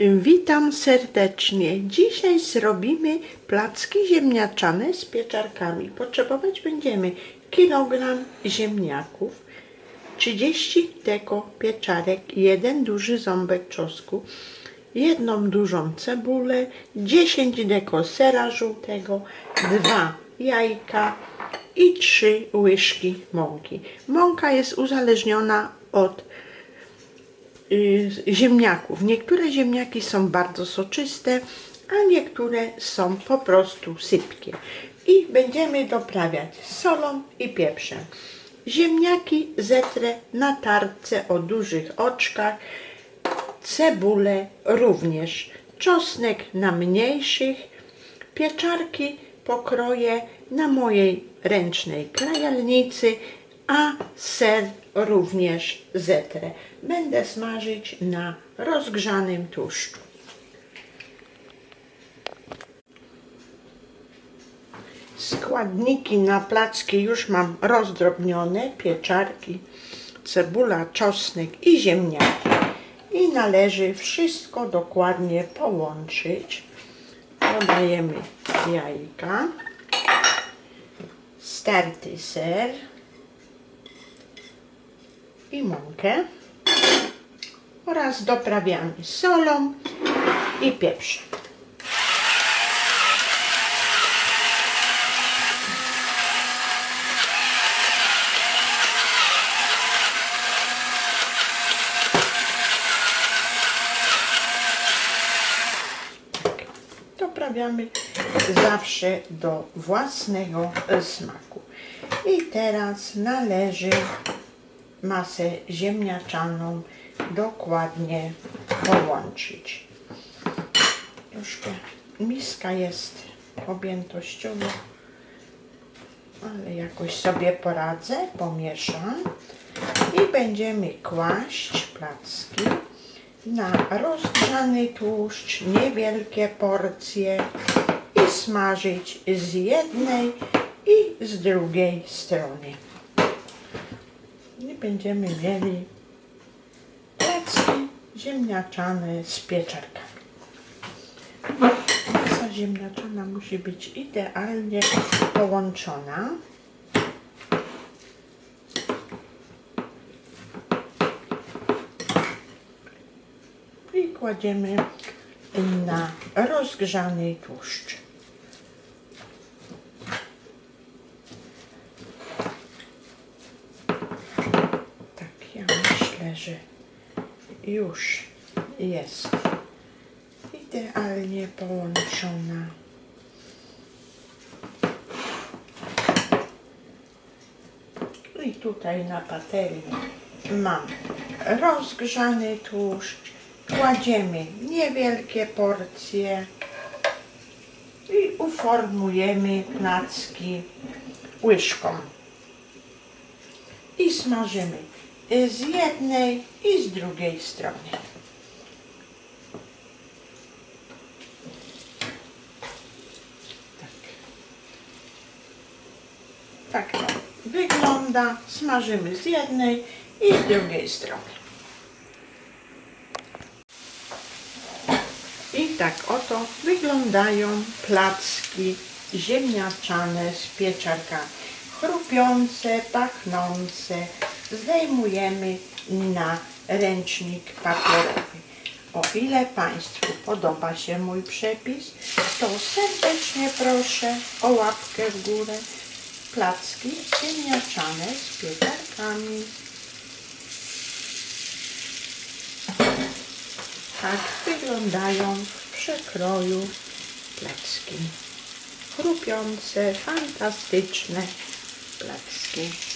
Witam serdecznie. Dzisiaj zrobimy placki ziemniaczane z pieczarkami. Potrzebować będziemy kilogram ziemniaków, 30 deko pieczarek, jeden duży ząbek czosnku, jedną dużą cebulę, 10 deko sera żółtego, dwa jajka i trzy łyżki mąki. Mąka jest uzależniona od ziemniaków. Niektóre ziemniaki są bardzo soczyste, a niektóre są po prostu sypkie. I będziemy doprawiać solą i pieprzem. Ziemniaki zetrę na tarce o dużych oczkach, cebulę również, czosnek na mniejszych, pieczarki pokroję na mojej ręcznej krajalnicy, a ser również zetrę. Będę smażyć na rozgrzanym tłuszczu. Składniki na placki już mam rozdrobnione, pieczarki, cebula, czosnek i ziemniaki. I należy wszystko dokładnie połączyć. Dodajemy jajka, sterty ser i mąkę oraz doprawiamy solą i pieprzem. doprawiamy zawsze do własnego smaku. I teraz należy masę ziemniaczaną dokładnie połączyć. Troszkę miska jest objętościowo, ale jakoś sobie poradzę, pomieszam i będziemy kłaść placki na rozgrzany tłuszcz niewielkie porcje i smażyć z jednej i z drugiej strony. Będziemy mieli placki ziemniaczane z pieczarkami. Masa ziemniaczana musi być idealnie połączona. i kładziemy na rozgrzany tłuszcz. Tak, ja myślę, że już jest idealnie połączona. I tutaj na patelni mam rozgrzany tłuszcz. Kładziemy niewielkie porcje i uformujemy placki łyżką. I smażymy z jednej i z drugiej strony. Tak. Tak wygląda. Smażymy z jednej i z drugiej strony. I tak oto wyglądają placki ziemniaczane z pieczarkami. Chrupiące, pachnące. Zdejmujemy na ręcznik papierowy. O ile Państwu podoba się mój przepis, to serdecznie proszę o łapkę w górę. Placki ziemniaczane z pieczarkami. Tak wyglądają w przekroju placki. Chrupiące, fantastyczne placki.